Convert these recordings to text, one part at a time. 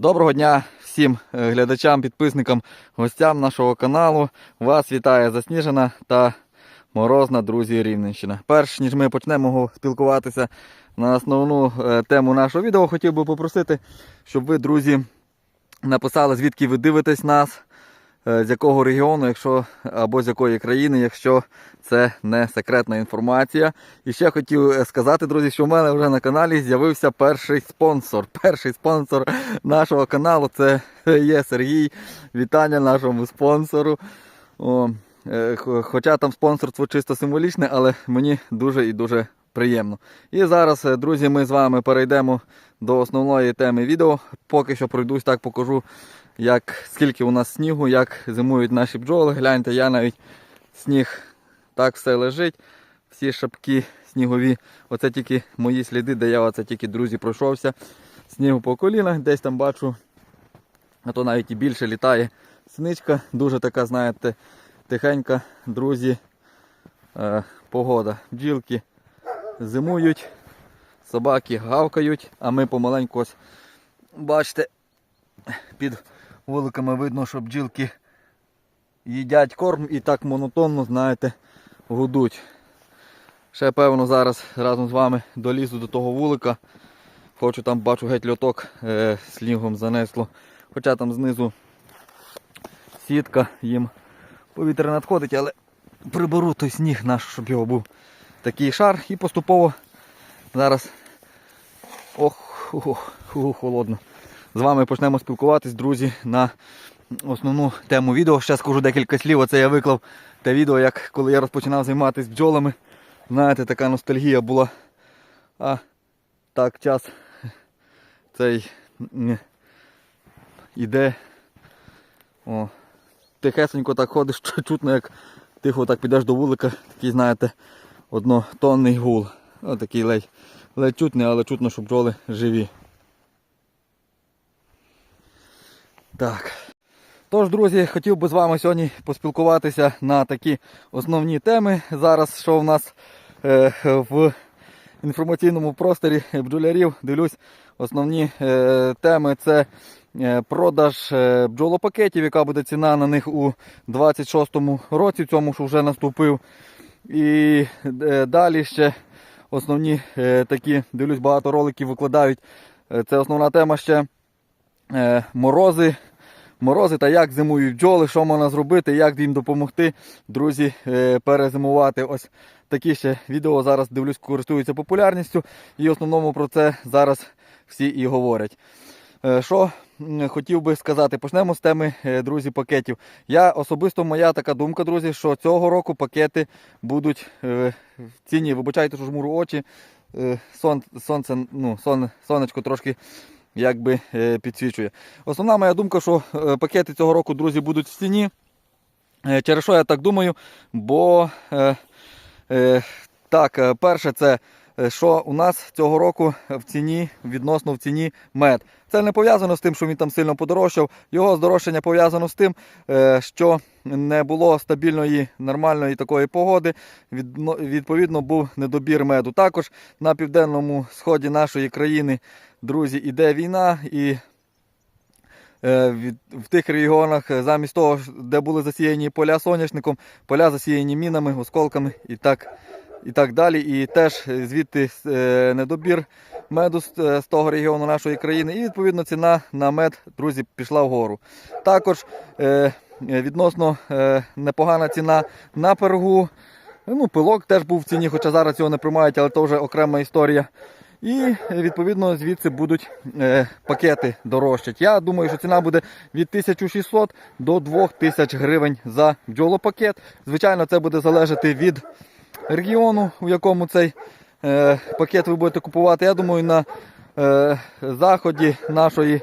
Доброго дня всім е, глядачам, підписникам, гостям нашого каналу. Вас вітає Засніжена та Морозна, друзі Рівненщина. Перш ніж ми почнемо спілкуватися на основну е, тему нашого відео, хотів би попросити, щоб ви, друзі, написали, звідки ви дивитесь нас, з якого регіону, якщо або з якої країни, якщо це не секретна інформація. І ще хотів е, сказати, друзі, що в мене вже на каналі з'явився перший спонсор. Перший спонсор нашого каналу це є Сергій. Вітання нашому спонсору. О, е, хоча там спонсорство чисто символічне, але мені дуже і дуже приємно. І зараз, е, друзі, ми з вами перейдемо до основної теми відео. Поки що пройдусь так покажу, як, скільки у нас снігу, як зимують наші бджоли. Гляньте, я навіть сніг так все лежить. Всі шапки снігові. Оце тільки мої сліди, де я оце тільки, друзі, пройшовся. Снігу по колінах, десь там бачу, а то навіть і більше літає синичка. Дуже така, знаєте, тихенька, друзі, е, погода. Бджілки зимують, собаки гавкають, а ми помаленьку ось, бачите, під вуликами видно, що бджілки їдять корм і так монотонно, знаєте, гудуть. Ще певно зараз разом з вами долізу до того вулика. Хочу там бачу геть льоток е, снігом занесло. Хоча там знизу сітка їм повітря надходить, але приберу той сніг наш, щоб його був такий шар і поступово зараз ох, ох, ох, холодно. З вами почнемо спілкуватись, друзі, на основну тему відео. Ще скажу декілька слів. Оце я виклав те відео, як коли я розпочинав займатися бджолами. Знаєте, така ностальгія була. А так, час цей іде. О, тихесенько так ходиш, чутно, як тихо так підеш до вулика, такий, знаєте, однотонний гул. Ось такий ледь, ледь чутний, але чутно, що бджоли живі. Так. Тож, друзі, хотів би з вами сьогодні поспілкуватися на такі основні теми. Зараз що в нас е, в інформаційному просторі бджолярів, дивлюсь, основні е, теми це е, продаж е, бджолопакетів, яка буде ціна на них у 26-му році, цьому що вже наступив. І е, далі ще основні е, такі, дивлюсь, багато роликів викладають. Е, Це основна тема ще морози. Морози та як зимують бджоли, що можна зробити, як їм допомогти, друзі, е, перезимувати. Ось такі ще відео зараз дивлюсь, користуються популярністю. І в основному про це зараз всі і говорять. Е, Що хотів би сказати, почнемо з теми, е, друзі, пакетів. Я особисто моя така думка, друзі, що цього року пакети будуть в ціні. Вибачайте, що жмуру очі. Сон, сонце, ну, сон, сонечко трошки якби е, підсвічує. Основна моя думка, що е, пакети цього року, друзі, будуть в ціні. Е, Через що я так думаю? Бо так, перше, це що у нас цього року в ціні, відносно в ціні мед. Це не пов'язано з тим, що він там сильно подорожчав. Його здорожчання пов'язано з тим, е, що не було стабільної нормальної такої погоди. Відповідно, був недобір меду. Також на південному сході нашої країни, друзі, іде війна і. е, В тих регіонах е, замість того, де були засіяні поля соняшником, поля засіяні мінами, осколками і так, і так далі. І теж звідти е, недобір меду з, е, того регіону нашої країни. І відповідно ціна на мед, друзі, пішла вгору. Також е, відносно непогана ціна на пергу. Ну, пилок теж був в ціні, хоча зараз його не приймають, але це вже окрема історія. І відповідно звідси будуть пакети дорожчать. Я думаю, що ціна буде від 1600 до 2000 гривень за бджолопакет. Звичайно, це буде залежати від регіону, у якому цей е, пакет ви будете купувати. Я думаю, на е, заході нашої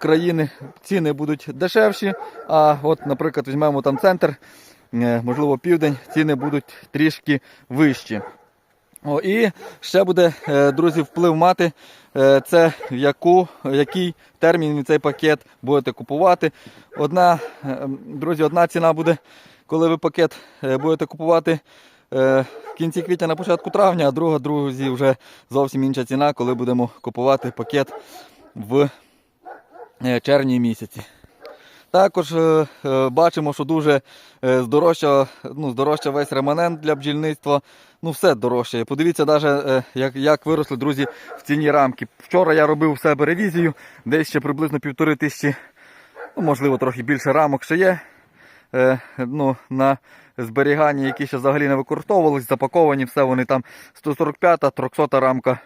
країни ціни будуть дешевші. А от, наприклад, візьмемо там центр, е, можливо, південь, ціни будуть трішки вищі. О, і ще буде, е, друзі, вплив мати, е, це в яку, який термін цей пакет будете купувати. Одна, е, друзі, одна ціна буде, коли ви пакет будете купувати в кінці квітня на початку травня, а друга, друзі, вже зовсім інша ціна, коли будемо купувати пакет в е, червні місяці. Також е, е, бачимо, що дуже е, здорожчав, ну, здорожчав весь реманент для бджільництва. Ну, все дорожчає. Подивіться, навіть, як, як виросли, друзі, в ціні рамки. Вчора я робив у себе ревізію, десь ще приблизно півтори тисячі, ну, можливо, трохи більше рамок ще є. Е, ну, на зберігання, які ще взагалі не використовувалися, запаковані, все вони там 145-та, 300 рамка.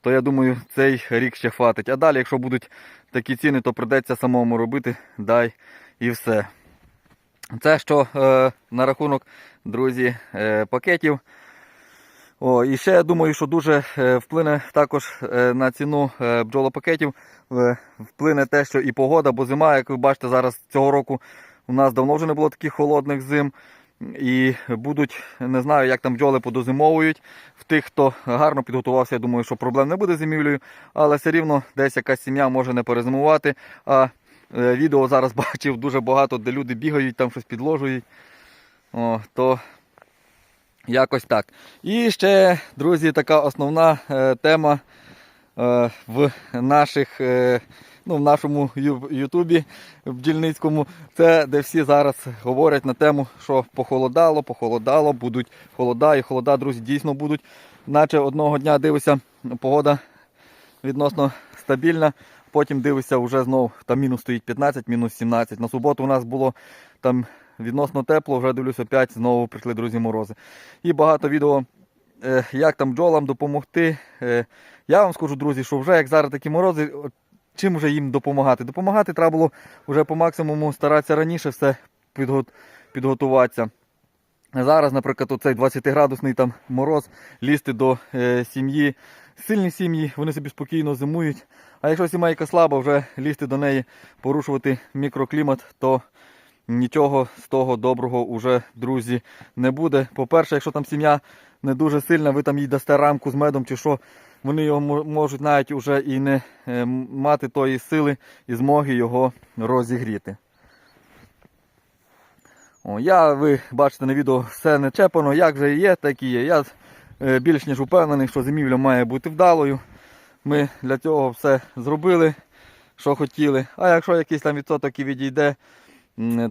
То я думаю, цей рік ще хватить. А далі, якщо будуть такі ціни, то придеться самому робити, дай і все. Це що е, на рахунок, друзі, е, пакетів. О, і ще я думаю, що дуже е, вплине також е, на ціну е, бджолопакетів. Вплине те, що і погода, бо зима, як ви бачите, зараз цього року у нас давно вже не було таких холодних зим. І будуть, не знаю, як там бджоли подозимовують. В тих, хто гарно підготувався, я думаю, що проблем не буде з зимівлею, але все рівно десь якась сім'я може не перезимувати. А е, відео зараз бачив дуже багато, де люди бігають, там щось підложують. О, то якось так. І ще, друзі, така основна е, тема е, в наших. Е, Ну, в нашому Ютубі бджільницькому, це де всі зараз говорять на тему, що похолодало, похолодало, будуть холода, і холода, друзі, дійсно будуть. Наче одного дня дивишся, погода відносно стабільна. Потім дивишся, вже знову там мінус стоїть 15, мінус 17. На суботу у нас було там відносно тепло, вже дивлюся, опять знову прийшли друзі морози. І багато відео, е, як там бджолам допомогти. Е, Я вам скажу, друзі, що вже як зараз такі морози, чим вже їм допомагати? Допомагати треба було вже по максимуму старатися раніше все підго- підготуватися. Зараз, наприклад, оцей 20-градусний там мороз, лізти до е, сім'ї. Сильні сім'ї, вони собі спокійно зимують. А якщо сімейка слаба, вже лізти до неї, порушувати мікроклімат, то нічого з того доброго уже, друзі, не буде. По-перше, якщо там сім'я не дуже сильна, ви там їй дасте рамку з медом чи що, вони його можуть навіть уже і не е, мати тої сили і змоги його розігріти. О, я, ви бачите на відео, все не чепано, як же є, так і є. Я е, більш ніж упевнений, що зимівля має бути вдалою. Ми для цього все зробили, що хотіли. А якщо якийсь там відсоток і відійде,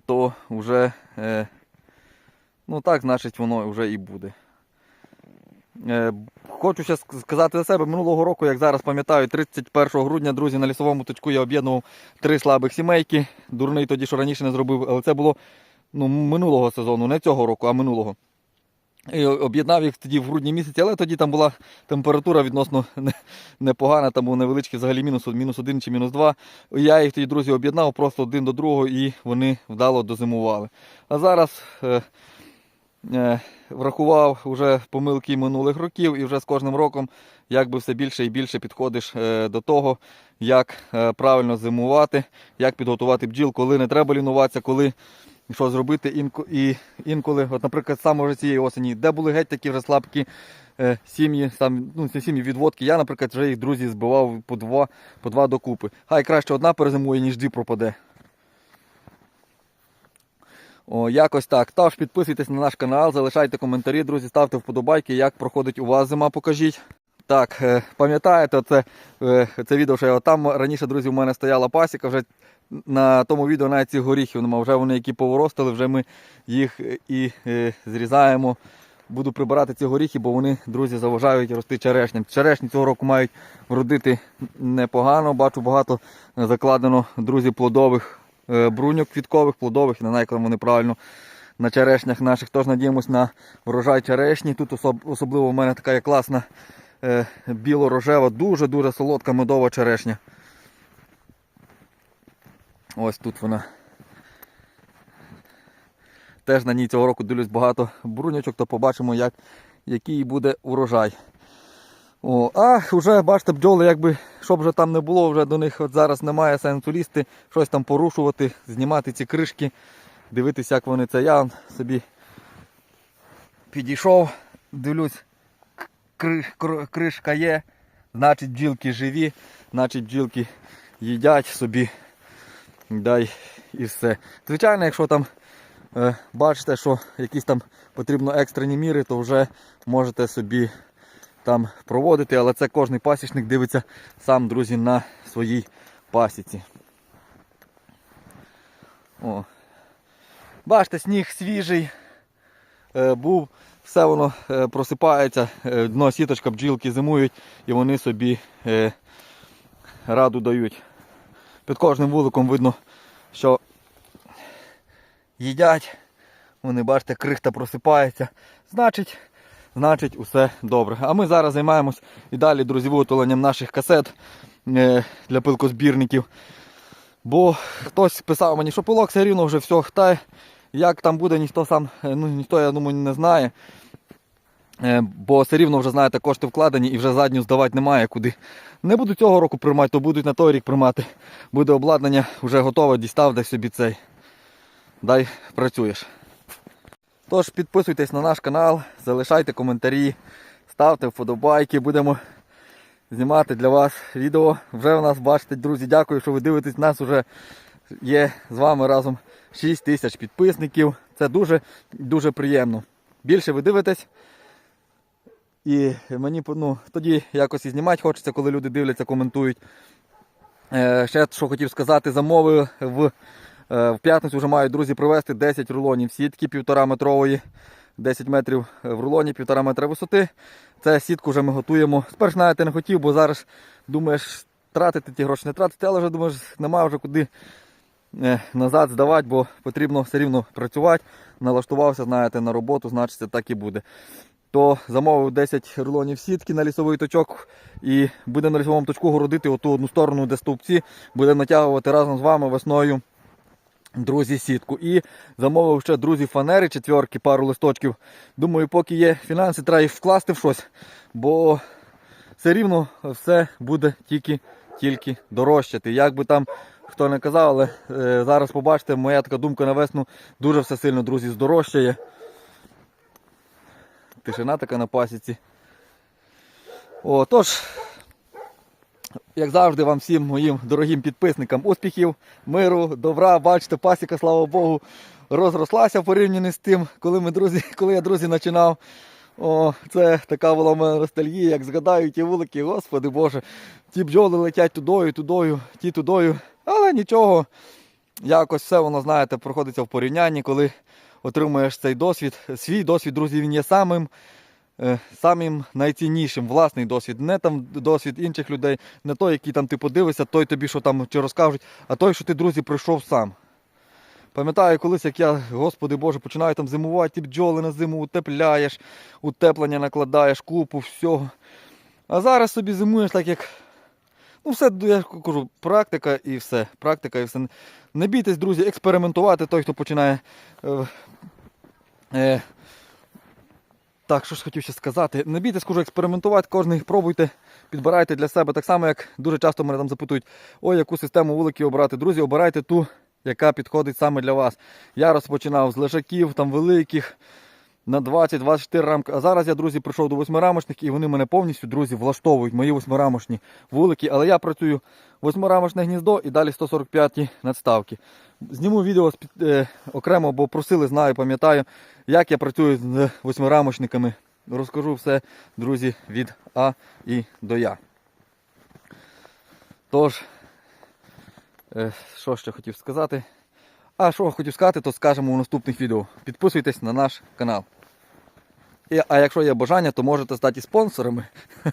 то вже, е, ну так, значить воно вже і буде. Е, Хочу ще сказати за себе, минулого року, як зараз пам'ятаю, 31 грудня, друзі, на лісовому точку я об'єднував три слабих сімейки. Дурний тоді, що раніше не зробив, але це було ну, минулого сезону, не цього року, а минулого. І об'єднав їх тоді в грудні місяці, але тоді там була температура відносно непогана, там був невеличкий взагалі мінус, мінус один чи мінус два. Я їх тоді, друзі, об'єднав просто один до другого і вони вдало дозимували. А зараз е, врахував вже помилки минулих років і вже з кожним роком якби все більше і більше підходиш е, до того, як е, правильно зимувати, як підготувати бджіл, коли не треба лінуватися, коли що зробити і інколи, от, наприклад, саме вже цієї осені, де були геть такі вже слабкі е, сім'ї, сам, ну, сім'ї відводки, я, наприклад, вже їх друзі збивав по два, по два докупи. Хай краще одна перезимує, ніж дві пропаде. О, якось так. Тож підписуйтесь на наш канал, залишайте коментарі, друзі, ставте вподобайки, як проходить у вас зима, покажіть. Так, е, пам'ятаєте, це, е, це відео, що я там раніше, друзі, у мене стояла пасіка, вже на тому відео навіть цих горіхів нема. Вже вони які поворостили, вже ми їх е, і зрізаємо. Буду прибирати ці горіхи, бо вони, друзі, заважають рости черешням. Черешні цього року мають вродити непогано. Бачу багато закладено, друзі, плодових бруньок квіткових, плодових, не знаю, як вони правильно на черешнях наших. Тож надіємось на врожай черешні. Тут особ- особливо в мене така є класна е, біло-рожева, дуже-дуже солодка медова черешня. Ось тут вона. Теж на ній цього року дивлюсь багато брунячок, то побачимо, як, який буде урожай. О, а вже бачите, бджоли, якби, щоб вже там не було, вже до них от зараз немає сенсу лізти, щось там порушувати, знімати ці кришки, дивитися, як вони це. Я собі підійшов, дивлюсь, кри- кр- кришка є, значить бджілки живі, значить бджілки їдять собі. Дай і все. Звичайно, якщо там е, бачите, що якісь там потрібно екстрені міри, то вже можете собі там проводити, але це кожний пасічник дивиться сам, друзі, на своїй пасіці. О. Бачите, сніг свіжий. Е, був, все воно е, просипається, е, дно сіточка, бджілки зимують і вони собі е, раду дають. Під кожним вуликом видно, що їдять. Вони, бачите, крихта просипається. Значить, значить, усе добре. А ми зараз займаємось і далі, друзі, виготовленням наших касет е, для пилкозбірників. Бо хтось писав мені, що пилок все рівно вже все хтає. Як там буде, ніхто сам, е, ну ніхто, я думаю, не знає. Е, Бо все рівно вже, знаєте, кошти вкладені і вже задню здавати немає куди. Не буду цього року приймати, то будуть на той рік приймати. Буде обладнання вже готове, дістав десь собі цей. Дай працюєш. Тож підписуйтесь на наш канал, залишайте коментарі, ставте вподобайки, будемо знімати для вас відео. Вже у нас бачите, друзі, дякую, що ви дивитесь. Нас вже є з вами разом 6 тисяч підписників. Це дуже дуже приємно. Більше ви дивитесь. І мені ну, тоді якось і знімати хочеться, коли люди дивляться, коментують. Е, ще що хотів сказати, замовив в, в п'ятницю вже мають друзі привезти 10 рулонів сітки півтора метрової, 10 метрів в рулоні, півтора метра висоти. Це сітку вже ми готуємо. Спершу навіть не хотів, бо зараз думаєш тратити ті гроші, не тратити, але вже думаєш, немає вже куди е, назад здавати, бо потрібно все рівно працювати. Налаштувався, знаєте, на роботу, значить це так і буде. То замовив 10 рулонів сітки на лісовий точок і буде на лісовому точку городити оту одну сторону, де стовпці, буде натягувати разом з вами весною. Друзі, сітку. І замовив ще друзі фанери, четверки, пару листочків. Думаю, поки є фінанси, треба їх вкласти в щось, бо все рівно все буде тільки, тільки дорожчати. Як би там хто не казав, але е, зараз побачите, моя така думка на весну дуже все сильно, друзі, здорожчає. Тишина така на пасіці. О, тож, як завжди, вам всім моїм дорогим підписникам успіхів, миру, добра. Бачите, пасіка, слава Богу, розрослася порівняно з тим, коли ми друзі, коли я друзі починав. О, це така була мене ностальгія, як згадаю ті вулики, господи Боже, ті бджоли летять тудою, тудою, ті тудою. Але нічого, якось все воно, знаєте, проходиться в порівнянні, коли отримуєш цей досвід. Свій досвід, друзі, він є самим, самим найціннішим, власний досвід. Не там досвід інших людей, не той, який там ти подивишся, той тобі що там чи розкажуть, а той, що ти, друзі, прийшов сам. Пам'ятаю, колись, як я, господи Боже, починаю там зимувати, ті бджоли на зиму утепляєш, утеплення накладаєш, купу, всього. А зараз собі зимуєш так, як. Ну, все, я кажу, практика і все. Практика і все. Не бійтесь, друзі, експериментувати той, хто починає. Е, е, так, що ж хотів ще сказати. Не бійтесь, кажу, експериментувати, кожен пробуйте, підбирайте для себе. Так само, як дуже часто мене там запитують, ой, яку систему вуликів обирати. Друзі, обирайте ту, яка підходить саме для вас. Я розпочинав з лежаків, там великих. На 20-24 рамки. А зараз я, друзі, прийшов до восьмирамочних і вони мене повністю, друзі, влаштовують мої восьмирамочні вулики. Але я працюю восьмирамочне гніздо і далі 145-ті надставки. Зніму відео е, окремо, бо просили, знаю, пам'ятаю, як я працюю з восьмирамочниками. Розкажу все, друзі, від А і до Я. Тож, е, що ще хотів сказати? А що хотів сказати, то скажемо у наступних відео. Підписуйтесь на наш канал. А якщо є бажання, то можете стати спонсорами.